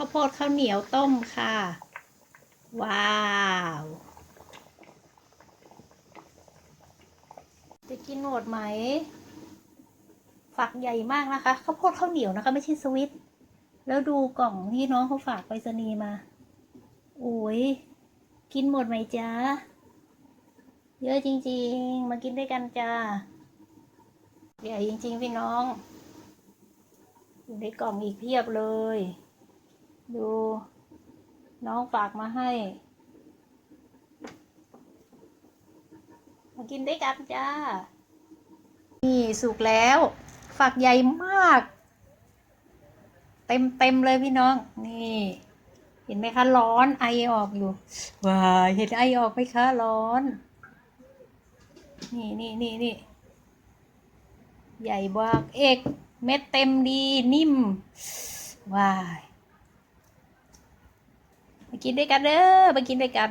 ข้าวโพดข้าวเหนียวต้มค่ะ ว้าวจะกินหมดไหม ฝักใหญ่มากนะคะข้าวโพดข้าวเหนียวนะคะ ไม่ใช่สวิต แล้วดูกล่องที่น้องเขาฝากไปรษณีย์มาโอ้ยกินหมดไหมจ๊ะ เยอะจริง ๆ มากินด้วยกันจ้าใหญ่จริง ๆ พี่น้อง อยู่ในกล่องอีกเพียบเลย ดู น้องฝากมาให้ มากินด้วยกันจ้า นี่สุกแล้วฝักใหญ่มาก เต็มเต็มเลยพี่น้อง นี่ เห็นไหมคะร้อนไอออกอยู่ ว้าเห็นไอออกไหมคะร้อน นี่นี่นี่นี่ใหญ่บากเอก เม็ดเต็มดีนิ่มว้ายมา กินด้วยกันเด้อมากินด้วยกัน